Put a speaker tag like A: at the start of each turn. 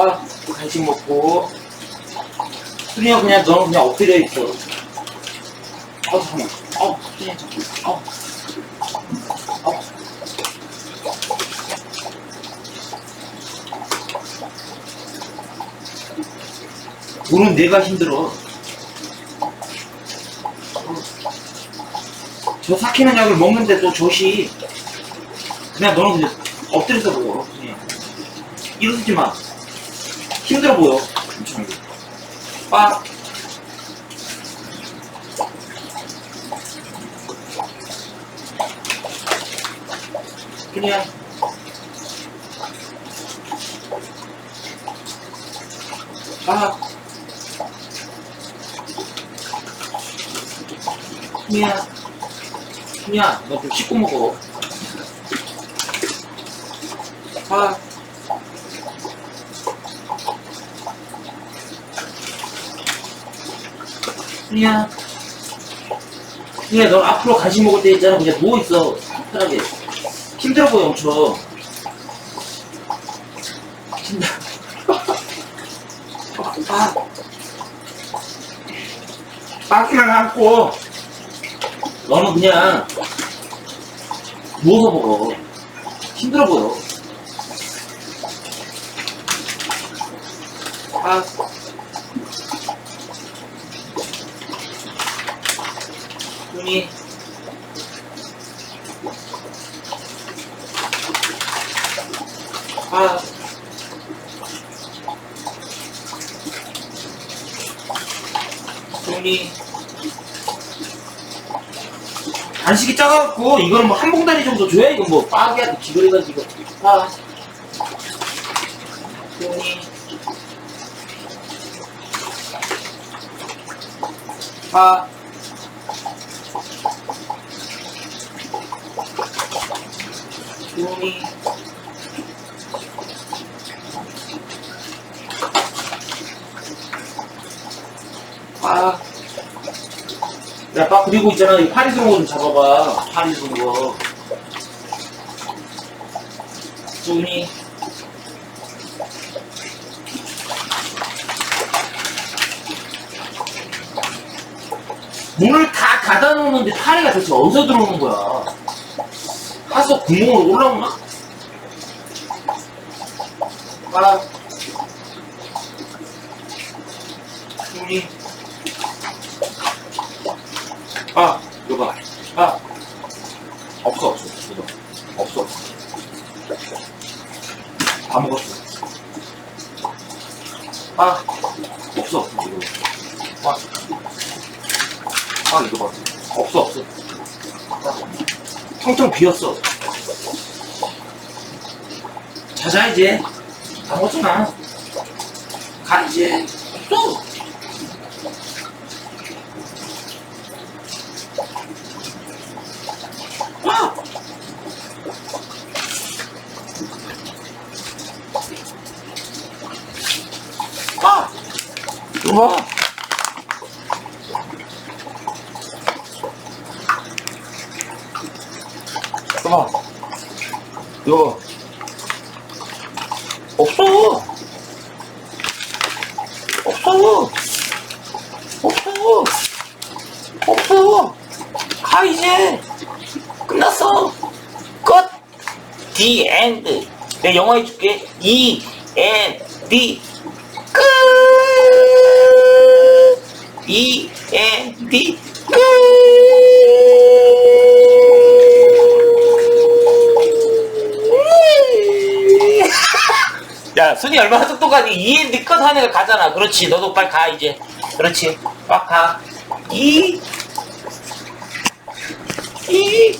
A: 아, 간식 먹고. 수리야, 그냥 너는 그냥 엎드려 있어. 아, 잠깐만. 아우, 수리야, 잠깐만. 아우. 아우. 오늘 내가 힘들어. 저 삭히는 약을 먹는데 또 젖이 그냥 너는 그냥 엎드려서 먹어 그냥 일어서지 마 힘들어 보여. 엄청 빠 그냥. 빠 그냥. 그냥. 너좀 씻고 먹어. 아. 그냥 그냥 너 앞으로 간식 먹을 때 있잖아. 그냥 누워있어. 편하게. 힘들어 보여 엄청. 힘들어. 아. 빠기만 안고 너는 그냥 누워서 먹어. 힘들어 보여. 아. 눈이 아. 눈이 간식이 작아갖고 이거는 뭐 한 봉다리 정도 줘야 이거 뭐 빠기한테 기거리가지고 아. 눈이 아. 눈이 아. 야, 빠 그리고 있잖아. 이 파리 송어 좀 잡아봐. 파리 송어. 눈이 문을 다 닫아 놓는데 파리가 대체 어디서 들어오는 거야? 하수 구멍으로 올라오나? 아. 우리. 아, 이거 봐. 아. 없어, 없어. 이거. 없어. 다 먹었어. 아. 없어, 없어. 이거. 아. 아 이거 봐 없어 없어 텅텅 비었어. 자자 이제. 다 먹었잖아 가 이제. 또 와! 아! 이거 봐 잠깐만. 이거. 없어. 없어. 없어. 없어. 가, 이제. 끝났어. 끝. The end. 내가 영어 해줄게. E, N, D. 끝. E, N, D. 끝. 순이 얼마나 똑똑하니? END 컷 하는 거 가잖아. 그렇지. 너도 빨리 가, 이제. 그렇지. 막 가. E, N,